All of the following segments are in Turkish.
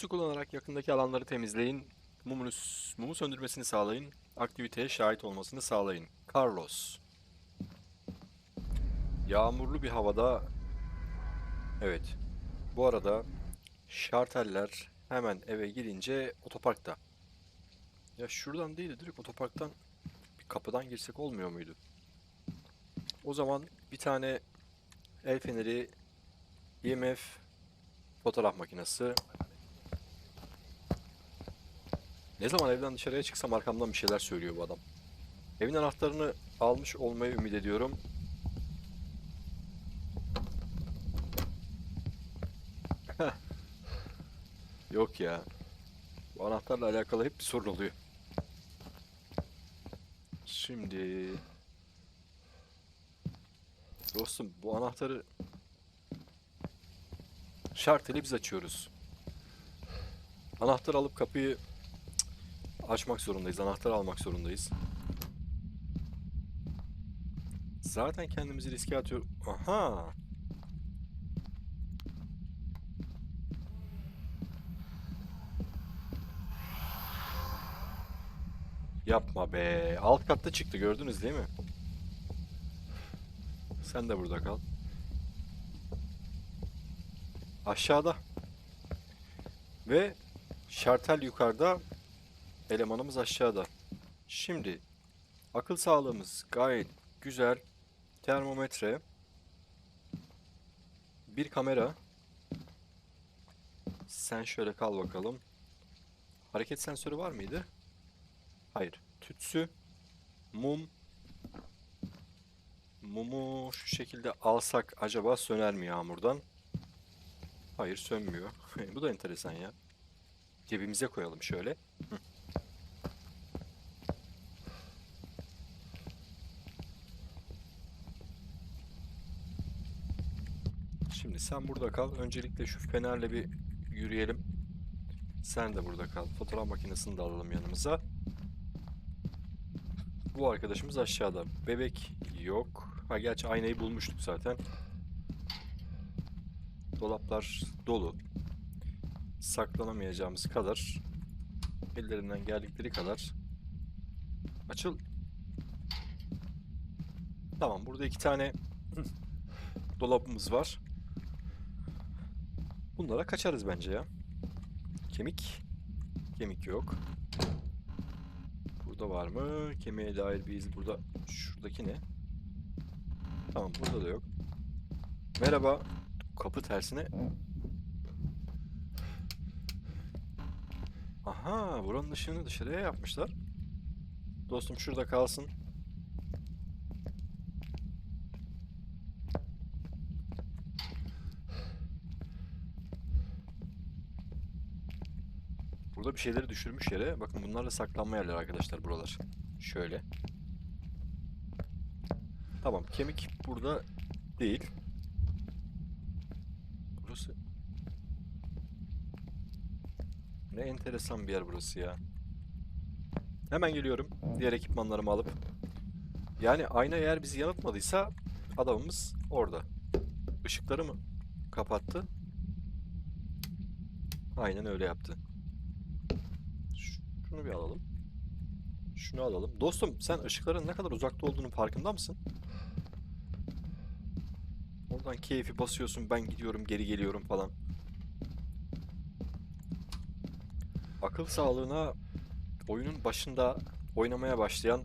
Tütsü kullanarak yakındaki alanları temizleyin. Mumunu, mumu söndürmesini sağlayın. Aktiviteye şahit olmasını sağlayın. Carlos. Yağmurlu bir havada... Evet. Bu arada şarteller hemen eve girince otoparkta. Ya şuradan değil de direkt otoparktan bir kapıdan girsek olmuyor muydu? O zaman bir tane el feneri, IMF, fotoğraf makinesi. Ne zaman evden dışarıya çıksam arkamdan bir şeyler söylüyor bu adam. Evin anahtarını almış olmayı ümit ediyorum. Yok ya. Bu anahtarla alakalı hep bir sorun oluyor. Şimdi... Dostum bu anahtarı şart ile biz açıyoruz. Anahtar alıp kapıyı açmak zorundayız. Anahtar almak zorundayız. Zaten kendimizi riske atıyor. Aha. Yapma be. Alt katta çıktı gördünüz değil mi? Sen de burada kal. Aşağıda. Ve şartel yukarıda. Elemanımız aşağıda. Şimdi akıl sağlığımız gayet güzel. Termometre. Bir kamera. Sen şöyle kal bakalım. Hareket sensörü var mıydı? Hayır. Tütsü. Mum. Mumu şu şekilde alsak acaba söner mi yağmurdan? Hayır sönmüyor. Bu da enteresan ya. Cebimize koyalım şöyle. Hı. Şimdi sen burada kal. Öncelikle şu fenerle bir yürüyelim. Sen de burada kal. Fotoğraf makinesini de alalım yanımıza. Bu arkadaşımız aşağıda. Bebek yok. Ha gerçi aynayı bulmuştuk zaten. Dolaplar dolu. Saklanamayacağımız kadar ellerinden geldikleri kadar açıl. Tamam burada iki tane dolabımız var. Bunlara kaçarız bence ya. Kemik. Kemik yok. Burada var mı? Kemiğe dair bir iz burada. Şuradaki ne? Tamam burada da yok. Merhaba. Kapı tersine. Aha buranın ışığını dışarıya yapmışlar. Dostum şurada kalsın. Burada bir şeyleri düşürmüş yere. Bakın bunlar da saklanma yerleri arkadaşlar buralar. Şöyle. Tamam kemik burada değil. Burası ne enteresan bir yer burası ya. Hemen geliyorum. Diğer ekipmanlarımı alıp. Yani ayna eğer bizi yanıltmadıysa adamımız orada. Işıkları mı kapattı? Aynen öyle yaptı. Şunu bir alalım. Şunu alalım. Dostum sen ışıkların ne kadar uzakta olduğunun farkında mısın? Oradan keyfi basıyorsun ben gidiyorum geri geliyorum falan. Akıl sağlığına oyunun başında oynamaya başlayan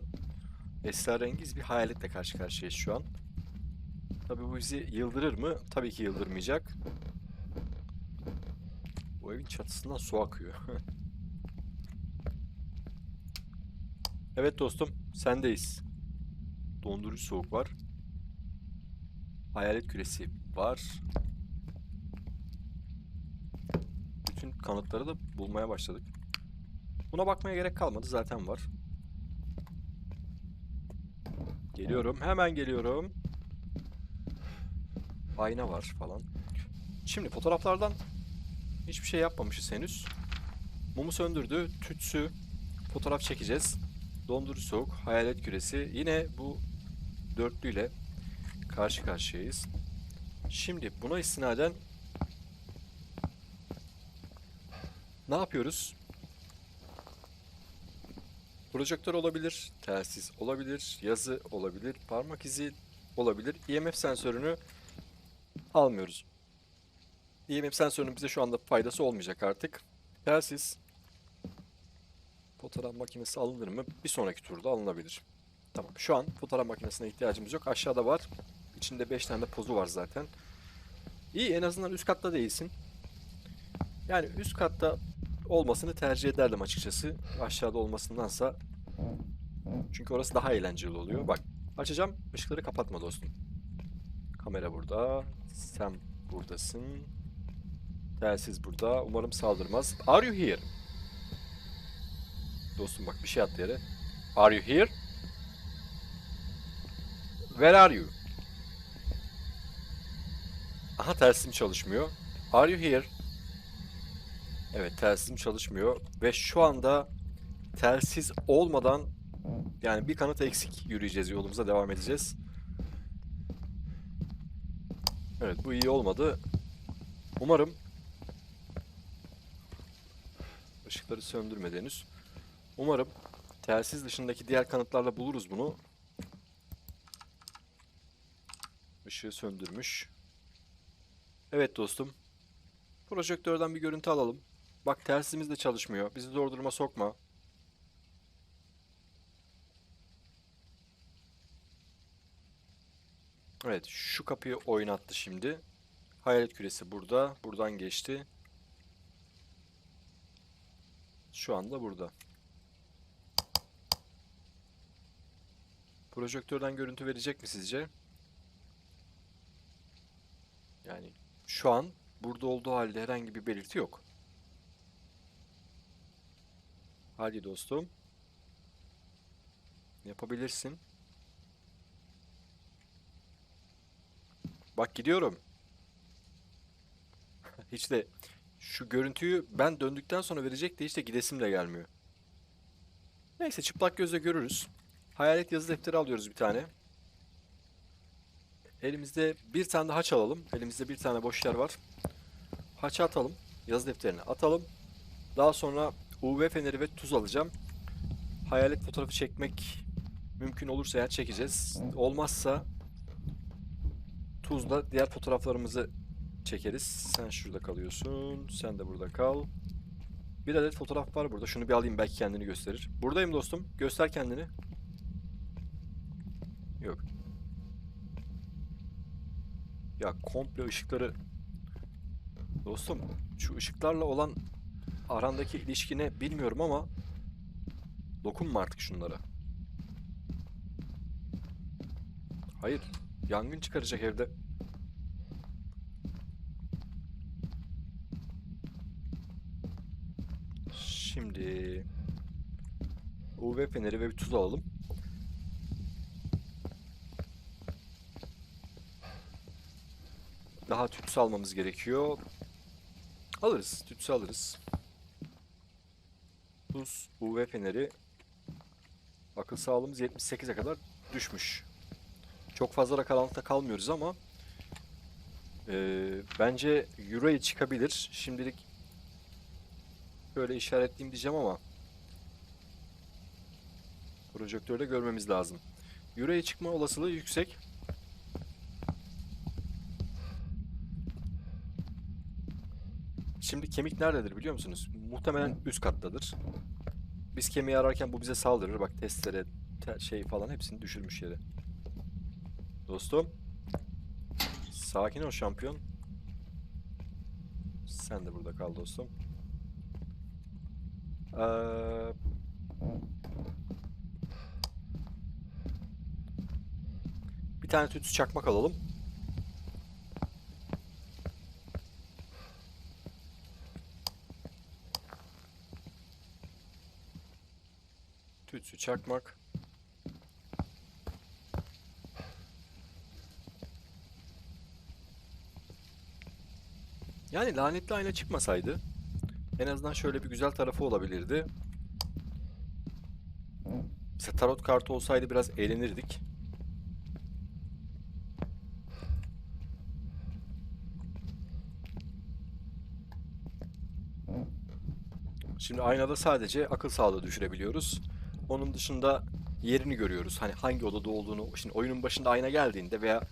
esrarengiz bir hayaletle karşı karşıyayız şu an. Tabii bu bizi yıldırır mı? Tabii ki yıldırmayacak. Bu evin çatısından su akıyor. evet dostum, sendeyiz. Dondurucu soğuk var. Hayalet küresi var. Bütün kanıtları da bulmaya başladık. Buna bakmaya gerek kalmadı zaten var. Geliyorum. Hemen geliyorum. Ayna var falan. Şimdi fotoğraflardan hiçbir şey yapmamışız henüz. Mumu söndürdü. Tütsü. Fotoğraf çekeceğiz. Dondurucu soğuk. Hayalet küresi. Yine bu dörtlüyle karşı karşıyayız. Şimdi buna istinaden Ne yapıyoruz? Projektör olabilir, telsiz olabilir, yazı olabilir, parmak izi olabilir. EMF sensörünü almıyoruz. EMF sensörünün bize şu anda faydası olmayacak artık. Telsiz, fotoğraf makinesi alınır mı? Bir sonraki turda alınabilir. Tamam. Şu an fotoğraf makinesine ihtiyacımız yok. Aşağıda var. İçinde 5 tane de pozu var zaten. İyi en azından üst katta değilsin. Yani üst katta olmasını tercih ederdim açıkçası. Aşağıda olmasındansa. Çünkü orası daha eğlenceli oluyor. Bak açacağım. Işıkları kapatma dostum. Kamera burada. Sen buradasın. Telsiz burada. Umarım saldırmaz. Are you here? Dostum bak bir şey attı yere. Are you here? Where are you? Aha telsizim çalışmıyor. Are you here? Evet telsizim çalışmıyor ve şu anda telsiz olmadan yani bir kanıt eksik yürüyeceğiz yolumuza devam edeceğiz. Evet bu iyi olmadı. Umarım ışıkları söndürmedi henüz. Umarım telsiz dışındaki diğer kanıtlarla buluruz bunu. Işığı söndürmüş. Evet dostum. Projektörden bir görüntü alalım. Bak telsizimiz de çalışmıyor. Bizi zor duruma sokma. Evet, şu kapıyı oynattı şimdi. Hayalet küresi burada. Buradan geçti. Şu anda burada. Projektörden görüntü verecek mi sizce? Yani şu an burada olduğu halde herhangi bir belirti yok. Hadi dostum. Yapabilirsin. Bak gidiyorum. Hiç de şu görüntüyü ben döndükten sonra verecek de hiç de gidesim de gelmiyor. Neyse çıplak gözle görürüz. Hayalet yazı defteri alıyoruz bir tane. Elimizde bir tane haç alalım. Elimizde bir tane boş yer var. Haçı atalım. Yazı defterini atalım. Daha sonra UV feneri ve tuz alacağım. Hayalet fotoğrafı çekmek mümkün olursa eğer çekeceğiz. Olmazsa tuzla diğer fotoğraflarımızı çekeriz. Sen şurada kalıyorsun. Sen de burada kal. Bir adet fotoğraf var burada. Şunu bir alayım belki kendini gösterir. Buradayım dostum. Göster kendini. Yok. Ya komple ışıkları... Dostum şu ışıklarla olan arandaki ilişkine bilmiyorum ama dokunma artık şunlara. Hayır. Yangın çıkaracak evde. Şimdi UV feneri ve bir tuz alalım. Daha tütsü almamız gerekiyor. Alırız. Tütsü alırız. Tuz, UV feneri. Akıl sağlığımız 78'e kadar düşmüş. Çok fazla da kalmıyoruz ama eee, bence Euro'ya çıkabilir. Şimdilik böyle işaretleyeyim diyeceğim ama projektörde görmemiz lazım. Euro'ya çıkma olasılığı yüksek. Şimdi kemik nerededir biliyor musunuz? Muhtemelen üst kattadır. Biz kemiği ararken bu bize saldırır. Bak testere, te- şey falan hepsini düşürmüş yere. Dostum. Sakin ol şampiyon. Sen de burada kal dostum. Ee, bir tane tütsü çakmak alalım. Tütsü çakmak. Yani lanetli ayna çıkmasaydı en azından şöyle bir güzel tarafı olabilirdi. Mesela tarot kartı olsaydı biraz eğlenirdik. Şimdi aynada sadece akıl sağlığı düşürebiliyoruz. Onun dışında yerini görüyoruz. Hani hangi odada olduğunu. Şimdi oyunun başında ayna geldiğinde veya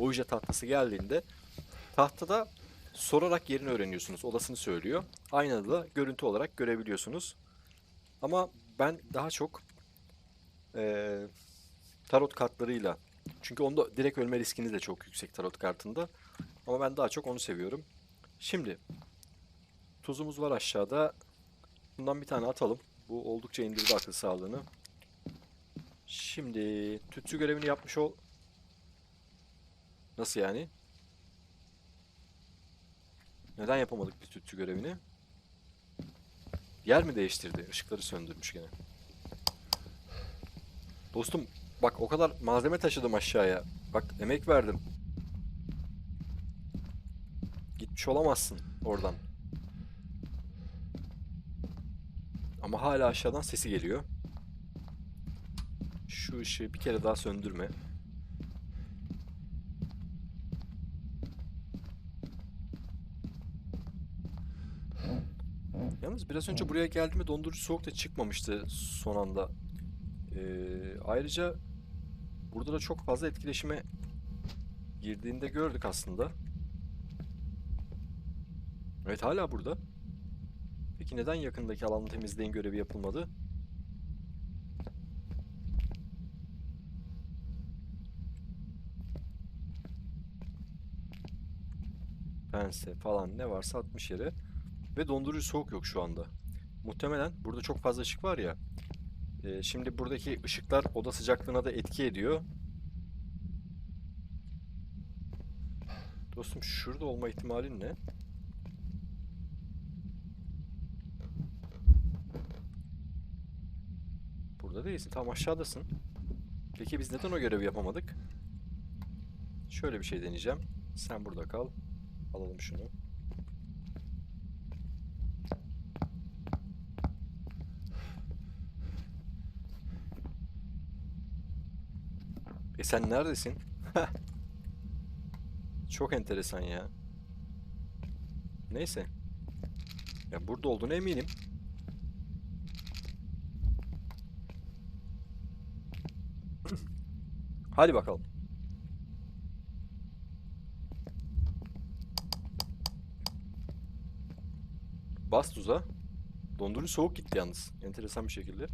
Ouija tahtası geldiğinde tahtada sorarak yerini öğreniyorsunuz. Odasını söylüyor. Aynada da görüntü olarak görebiliyorsunuz. Ama ben daha çok eee, tarot kartlarıyla çünkü onda direkt ölme riskiniz de çok yüksek tarot kartında. Ama ben daha çok onu seviyorum. Şimdi tuzumuz var aşağıda. Bundan bir tane atalım. Bu oldukça indirdi akıl sağlığını. Şimdi tütsü görevini yapmış ol. Nasıl yani? Neden yapamadık biz tütsü görevini? Yer mi değiştirdi? Işıkları söndürmüş gene. Dostum bak o kadar malzeme taşıdım aşağıya. Bak emek verdim. Gitmiş olamazsın oradan. Ama hala aşağıdan sesi geliyor. Şu ışığı bir kere daha söndürme. Yalnız biraz önce buraya geldiğimde dondurucu soğuk da çıkmamıştı son anda. Ee, ayrıca burada da çok fazla etkileşime girdiğinde gördük aslında. Evet hala burada. Peki neden yakındaki alanı temizleyin görevi yapılmadı? Pense falan ne varsa atmış yere. Ve dondurucu soğuk yok şu anda. Muhtemelen burada çok fazla ışık var ya. e, şimdi buradaki ışıklar oda sıcaklığına da etki ediyor. Dostum şurada olma ihtimalin ne? Burada değilsin. Tam aşağıdasın. Peki biz neden o görevi yapamadık? Şöyle bir şey deneyeceğim. Sen burada kal. Alalım şunu. E sen neredesin? Çok enteresan ya. Neyse. Ya burada olduğunu eminim. Hadi bakalım. Bas tuza. Dondurucu soğuk gitti yalnız. Enteresan bir şekilde.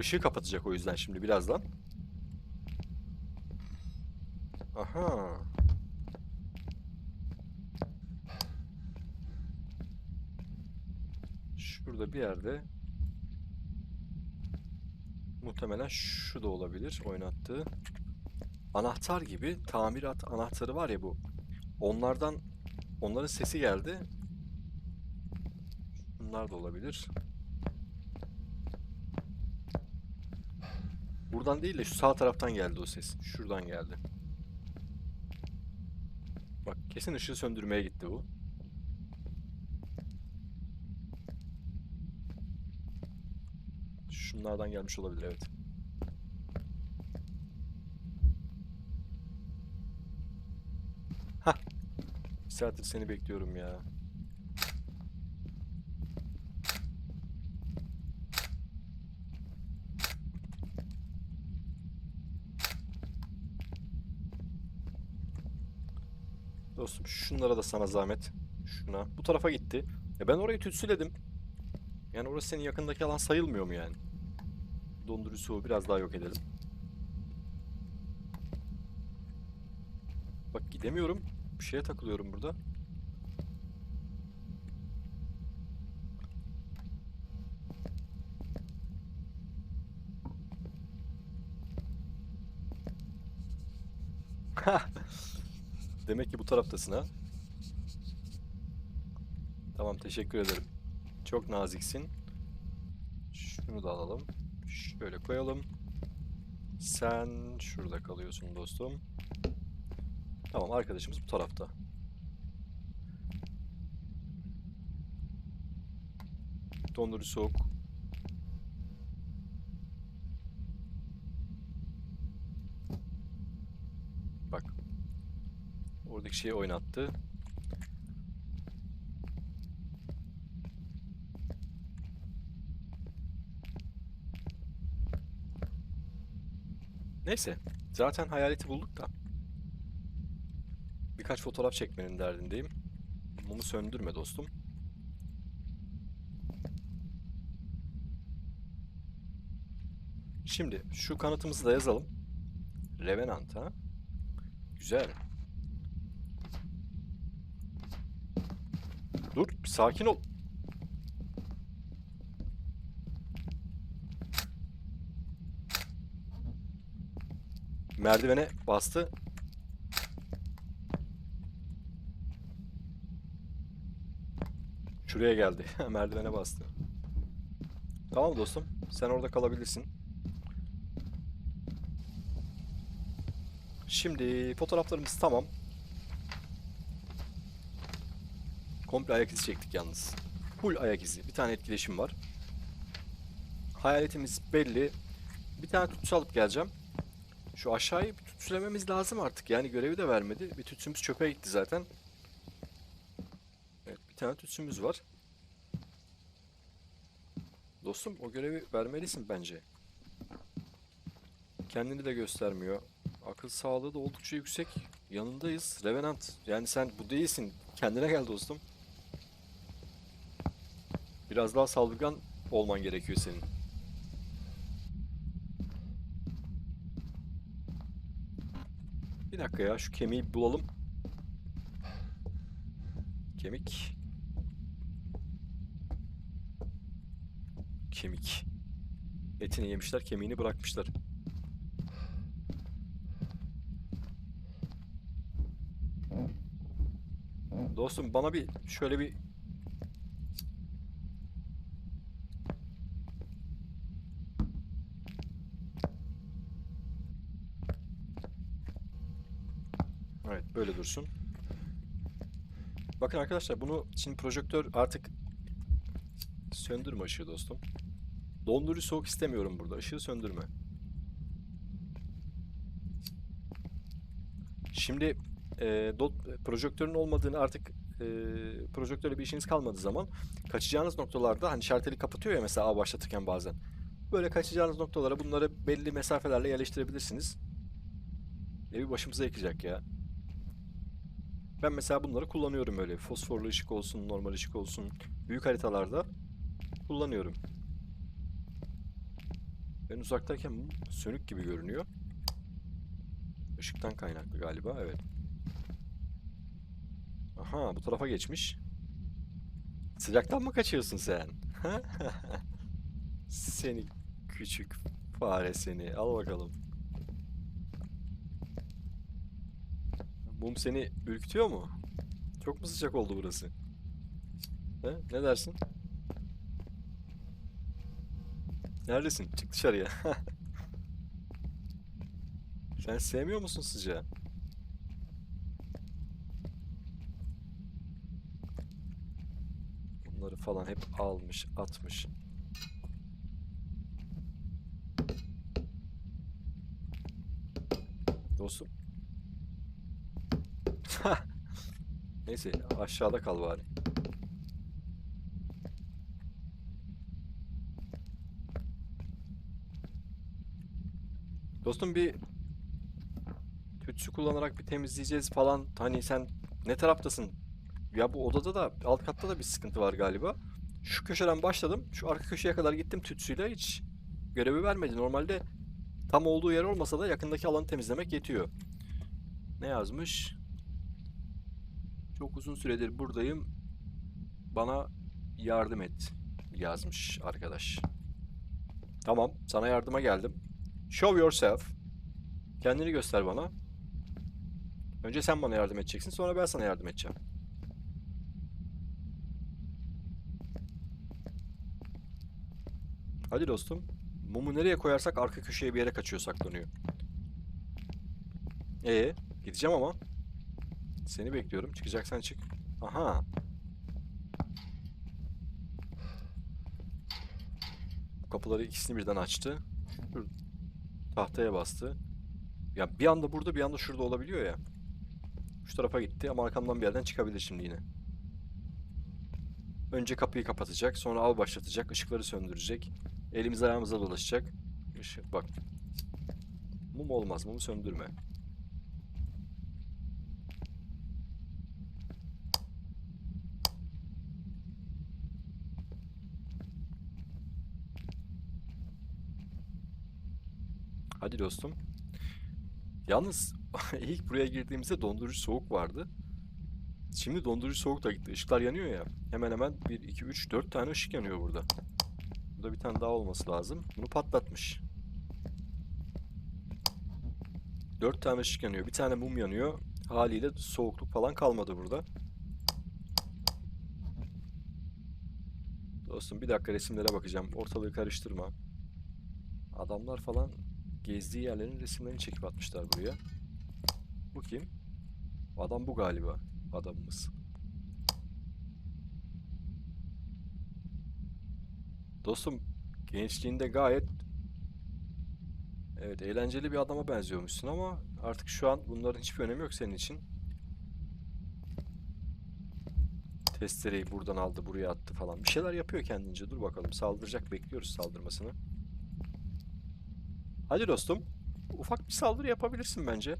Işığı kapatacak o yüzden şimdi birazdan. Aha. Şurada bir yerde muhtemelen şu da olabilir oynattığı. Anahtar gibi tamirat anahtarı var ya bu. Onlardan onların sesi geldi. Bunlar da olabilir. Buradan değil de şu sağ taraftan geldi o ses. Şuradan geldi. Bak kesin ışığı söndürmeye gitti bu. Şunlardan gelmiş olabilir evet. Hah. Bir saattir seni bekliyorum ya. Dostum şunlara da sana zahmet. Şuna. Bu tarafa gitti. Ya ben orayı tütsüledim. Yani orası senin yakındaki alan sayılmıyor mu yani? Dondurucu soğuğu biraz daha yok edelim. Bak gidemiyorum. Bir şeye takılıyorum burada. Demek ki bu taraftasın ha. Tamam teşekkür ederim. Çok naziksin. Şunu da alalım. Şöyle koyalım. Sen şurada kalıyorsun dostum. Tamam arkadaşımız bu tarafta. Dondurucu soğuk. Bak. Oradaki şeyi oynattı. Neyse. Zaten hayaleti bulduk da. Birkaç fotoğraf çekmenin derdindeyim. Mumu söndürme dostum. Şimdi şu kanıtımızı da yazalım. Revenant ha. Güzel. Dur, sakin ol. Merdivene bastı. Şuraya geldi. Merdivene bastı. Tamam dostum. Sen orada kalabilirsin. Şimdi fotoğraflarımız tamam. Komple ayak izi çektik yalnız. Full ayak izi. Bir tane etkileşim var. Hayaletimiz belli. Bir tane tütsü alıp geleceğim. Şu aşağıyı bir tütsülememiz lazım artık. Yani görevi de vermedi. Bir tütsümüz çöpe gitti zaten. Evet bir tane tütsümüz var. Dostum o görevi vermelisin bence. Kendini de göstermiyor. Akıl sağlığı da oldukça yüksek. Yanındayız. Revenant. Yani sen bu değilsin. Kendine gel dostum. Biraz daha saldırgan olman gerekiyor senin. Bir dakika ya şu kemiği bulalım. Kemik. Kemik. Etini yemişler, kemiğini bırakmışlar. Dostum bana bir şöyle bir Evet böyle dursun. Bakın arkadaşlar bunu şimdi projektör artık söndürme ışığı dostum. Dondurucu soğuk istemiyorum burada. Işığı söndürme. Şimdi e, dot, projektörün olmadığını artık e, projektörle bir işiniz kalmadığı zaman kaçacağınız noktalarda hani şarteli kapatıyor ya mesela av başlatırken bazen. Böyle kaçacağınız noktalara bunları belli mesafelerle yerleştirebilirsiniz. Evi başımıza yıkacak ya. Ben mesela bunları kullanıyorum öyle. Fosforlu ışık olsun, normal ışık olsun. Büyük haritalarda kullanıyorum. Ben uzaktayken sönük gibi görünüyor. Işıktan kaynaklı galiba, evet. Aha, bu tarafa geçmiş. Sıcaktan mı kaçıyorsun sen? Seni küçük fare seni. Al bakalım. Mum seni ürkütüyor mu? Çok mu sıcak oldu burası? He? Ne dersin? Neredesin? Çık dışarıya. Sen sevmiyor musun sıcağı? Bunları falan hep almış, atmış. Dostum. Neyse aşağıda kal bari. Dostum bir tütsü kullanarak bir temizleyeceğiz falan. Hani sen ne taraftasın? Ya bu odada da alt katta da bir sıkıntı var galiba. Şu köşeden başladım. Şu arka köşeye kadar gittim tütsüyle hiç görevi vermedi. Normalde tam olduğu yer olmasa da yakındaki alanı temizlemek yetiyor. Ne yazmış? Çok uzun süredir buradayım. Bana yardım et yazmış arkadaş. Tamam, sana yardıma geldim. Show yourself. Kendini göster bana. Önce sen bana yardım edeceksin, sonra ben sana yardım edeceğim. Hadi dostum. Mumu nereye koyarsak arka köşeye bir yere kaçıyor, saklanıyor. Ee, gideceğim ama. Seni bekliyorum. Çıkacaksan çık. Aha. Kapıları ikisini birden açtı. Tahtaya bastı. Ya bir anda burada bir anda şurada olabiliyor ya. Şu tarafa gitti ama arkamdan bir yerden çıkabilir şimdi yine. Önce kapıyı kapatacak, sonra av başlatacak, ışıkları söndürecek. Elimiz ayağımıza dolaşacak. Işık bak. Mum olmaz. Mumu söndürme. Hadi dostum. Yalnız ilk buraya girdiğimizde dondurucu soğuk vardı. Şimdi dondurucu soğuk da gitti. Işıklar yanıyor ya. Hemen hemen 1, 2, 3, 4 tane ışık yanıyor burada. Burada bir tane daha olması lazım. Bunu patlatmış. 4 tane ışık yanıyor. Bir tane mum yanıyor. Haliyle soğukluk falan kalmadı burada. Dostum bir dakika resimlere bakacağım. Ortalığı karıştırma. Adamlar falan gezdiği yerlerin resimlerini çekip atmışlar buraya. Bu kim? Adam bu galiba. Adamımız. Dostum gençliğinde gayet evet eğlenceli bir adama benziyormuşsun ama artık şu an bunların hiçbir önemi yok senin için. Testereyi buradan aldı, buraya attı falan. Bir şeyler yapıyor kendince. Dur bakalım. Saldıracak. Bekliyoruz saldırmasını. Hadi dostum. Ufak bir saldırı yapabilirsin bence.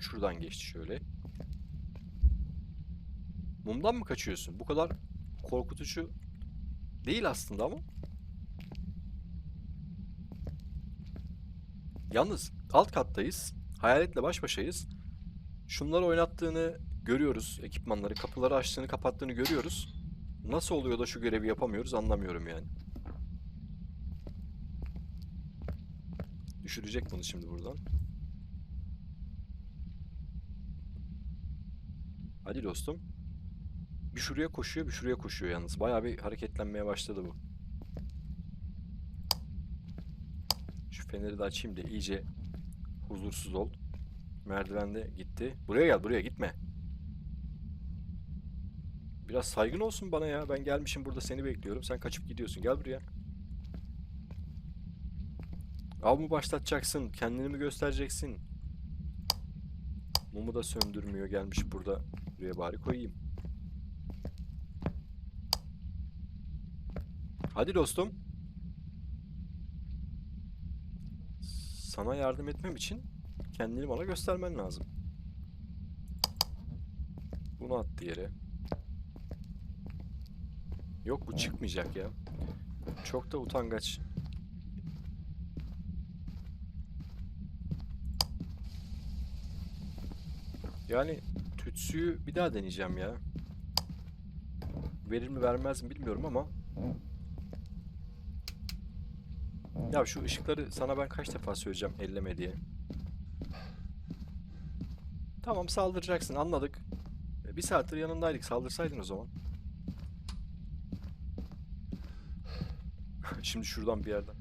Şuradan geçti şöyle. Mumdan mı kaçıyorsun? Bu kadar korkutucu değil aslında ama. Yalnız alt kattayız. Hayaletle baş başayız. Şunları oynattığını görüyoruz. Ekipmanları, kapıları açtığını, kapattığını görüyoruz. Nasıl oluyor da şu görevi yapamıyoruz anlamıyorum yani. Düşürecek bunu şimdi buradan. Hadi dostum. Bir şuraya koşuyor, bir şuraya koşuyor yalnız. Bayağı bir hareketlenmeye başladı bu. Şu feneri de açayım da iyice huzursuz ol. Merdivende gitti. Buraya gel, buraya gitme. Biraz saygın olsun bana ya. Ben gelmişim burada seni bekliyorum. Sen kaçıp gidiyorsun. Gel buraya. Av mı başlatacaksın? Kendini mi göstereceksin? Mumu da söndürmüyor. Gelmiş burada. Buraya bari koyayım. Hadi dostum. Sana yardım etmem için kendini bana göstermen lazım. Bunu attı yere. Yok bu çıkmayacak ya. Çok da utangaç. Yani tütsüyü bir daha deneyeceğim ya. Verir mi vermez mi bilmiyorum ama. Ya şu ışıkları sana ben kaç defa söyleyeceğim elleme diye. Tamam saldıracaksın anladık. E, Bir saattir yanındaydık saldırsaydın o zaman. Şimdi şuradan bir yerden.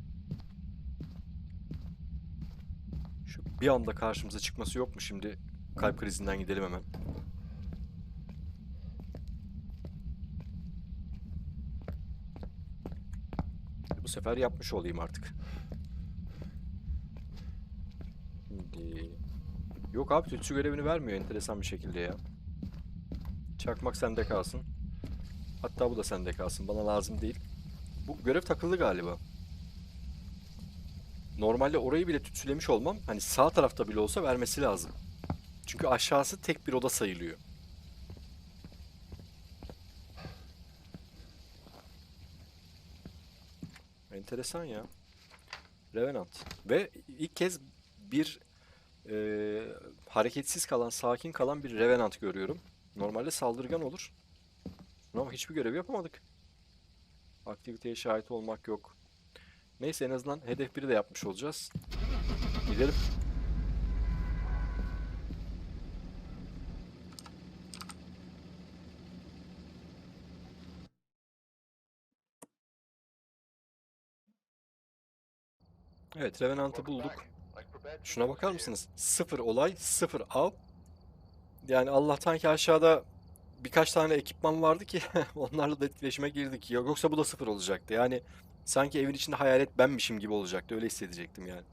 Şu bir anda karşımıza çıkması yok mu şimdi? Kalp krizinden gidelim hemen. Bu sefer yapmış olayım artık. Yok abi tütsü görevini vermiyor enteresan bir şekilde ya. Çakmak sende kalsın. Hatta bu da sende kalsın. Bana lazım değil. Bu görev takıldı galiba. Normalde orayı bile tütsülemiş olmam hani sağ tarafta bile olsa vermesi lazım. Çünkü aşağısı tek bir oda sayılıyor. Enteresan ya. Revenant. Ve ilk kez bir e, hareketsiz kalan, sakin kalan bir Revenant görüyorum. Normalde saldırgan olur. Ama hiçbir görev yapamadık. Aktiviteye şahit olmak yok. Neyse en azından hedef 1'i de yapmış olacağız. Gidelim. Evet, Revenant'ı bulduk. Şuna bakar mısınız? Sıfır olay, sıfır av. Yani Allah'tan ki aşağıda birkaç tane ekipman vardı ki onlarla da etkileşime girdik. Yoksa bu da sıfır olacaktı. Yani sanki evin içinde hayalet benmişim gibi olacaktı. Öyle hissedecektim yani.